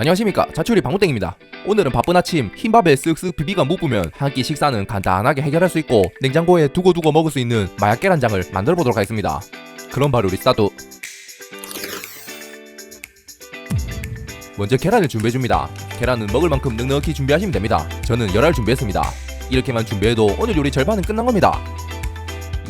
안녕하십니까. 자취요리 방구땡입니다. 오늘은 바쁜 아침 흰밥에 쓱쓱 비비가 묵으면 한 끼 식사는 간단하게 해결할 수 있고 냉장고에 두고두고 먹을 수 있는 마약 계란장을 만들어 보도록 하겠습니다. 그럼 바로 우리 스타트 먼저 계란을 준비해줍니다. 계란은 먹을 만큼 넉넉히 준비하시면 됩니다. 저는 열알 준비했습니다. 이렇게만 준비해도 오늘 요리 절반은 끝난 겁니다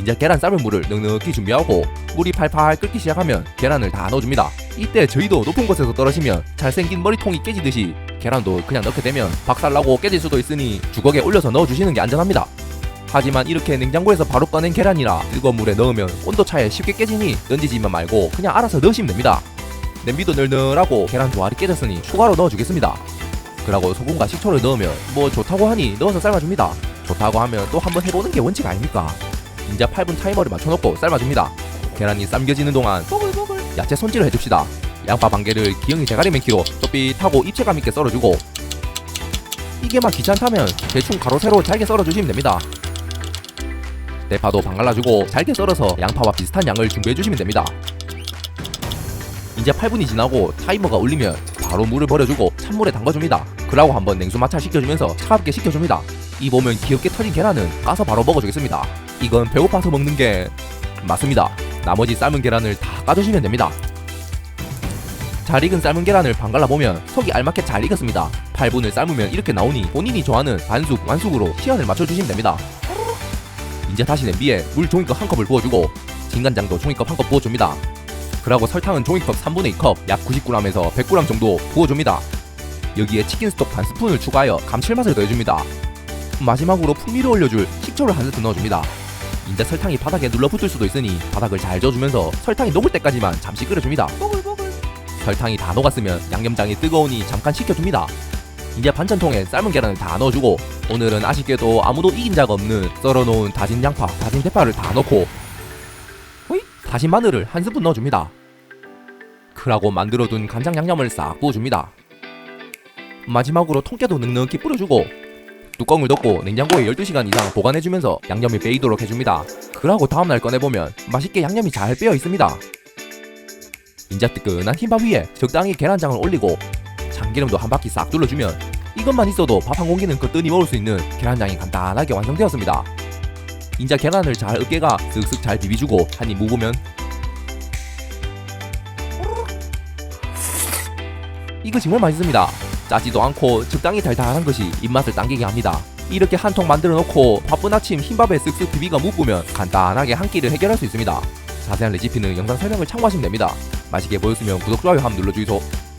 이제 계란 삶을 물을 넉넉히 준비하고 물이 팔팔 끓기 시작하면 계란을 다 넣어줍니다. 이때 저희도 높은 곳에서 떨어지면 잘생긴 머리통이 깨지듯이 계란도 그냥 넣게 되면 박살나고 깨질 수도 있으니 주걱에 올려서 넣어주시는 게 안전합니다. 하지만 이렇게 냉장고에서 바로 꺼낸 계란이라 뜨거운 물에 넣으면 온도 차에 쉽게 깨지니 던지지만 말고 그냥 알아서 넣으시면 됩니다. 냄비도 널널하고 계란 조알이 깨졌으니 추가로 넣어주겠습니다. 그리고 소금과 식초를 넣으면 뭐 좋다고 하니 넣어서 삶아줍니다. 좋다고 하면 또 한번 해보는 게 원칙 아닙니까? 이제 8분 타이머를 맞춰놓고 삶아줍니다. 계란이 삶겨지는 동안 보글보글 야채 손질을 해줍시다. 양파 반 개를 기영이 대가리 맨키로 좁빗하고 입체감 있게 썰어주고 이게 막 귀찮다면 대충 가로 세로 잘게 썰어주시면 됩니다. 대파도 반 갈라주고 잘게 썰어서 양파와 비슷한 양을 준비해주시면 됩니다. 이제 8분이 지나고 타이머가 울리면 바로 물을 버려주고 찬물에 담가줍니다. 그러고 한번 냉수 마찰 시켜주면서 차갑게 식혀줍니다. 이 보면 귀엽게 터진 계란은 까서 바로 먹어주겠습니다. 이건 배고파서 먹는 게 맞습니다. 나머지 삶은 계란을 다 까주시면 됩니다. 잘 익은 삶은 계란을 반갈라 보면 속이 알맞게 잘 익었습니다. 8분을 삶으면 이렇게 나오니 본인이 좋아하는 반숙, 완숙으로 시간을 맞춰주시면 됩니다. 이제 다시 냄비에 물 종이컵 한 컵을 부어주고 진간장도 종이컵 한 컵 부어줍니다. 그리고 설탕은 종이컵 3분의 2컵, 약 90g에서 100g 정도 부어줍니다. 여기에 치킨 스톡 반 스푼을 추가하여 감칠맛을 더해줍니다. 마지막으로 풍미를 올려줄 식초를 한 스푼 넣어줍니다. 이제 설탕이 바닥에 눌러붙을 수도 있으니 바닥을 잘 저어주면서 설탕이 녹을 때까지만 잠시 끓여줍니다. 설탕이 다 녹았으면 양념장이 뜨거우니 잠깐 식혀줍니다. 이제 반찬통에 삶은 계란을 다 넣어주고 오늘은 아쉽게도 아무도 이긴 적 없는 썰어놓은 다진 양파, 다진 대파를 다 넣고! 다진 마늘을 한 스푼 넣어줍니다. 그라고 만들어둔 간장 양념을 싹 부어줍니다. 마지막으로 통깨도 넉넉히 뿌려주고 뚜껑을 덮고 냉장고에 12시간 이상 보관해주면서 양념이 배이도록 해줍니다. 그러고 다음날 꺼내보면 맛있게 양념이 잘 빼어 있습니다. 인자 뜨끈한 흰밥 위에 적당히 계란장을 올리고 참기름도 한 바퀴 싹 둘러주면 이것만 있어도 밥 한 공기는 거뜬히 먹을 수 있는 계란장이 간단하게 완성되었습니다. 인자 계란을 잘 으깨가 쓱쓱 잘 비비주고 한입 묵으면 이거 정말 맛있습니다. 짜지도 않고 적당히 달달한 것이 입맛을 당기게 합니다. 이렇게 한 통 만들어 놓고 바쁜 아침 흰밥에 쓱쓱 비비가 묵으면 간단하게 한 끼를 해결할 수 있습니다. 자세한 레시피는 영상 설명을 참고하시면 됩니다. 맛있게 보였으면 구독, 좋아요 함 눌러주이소.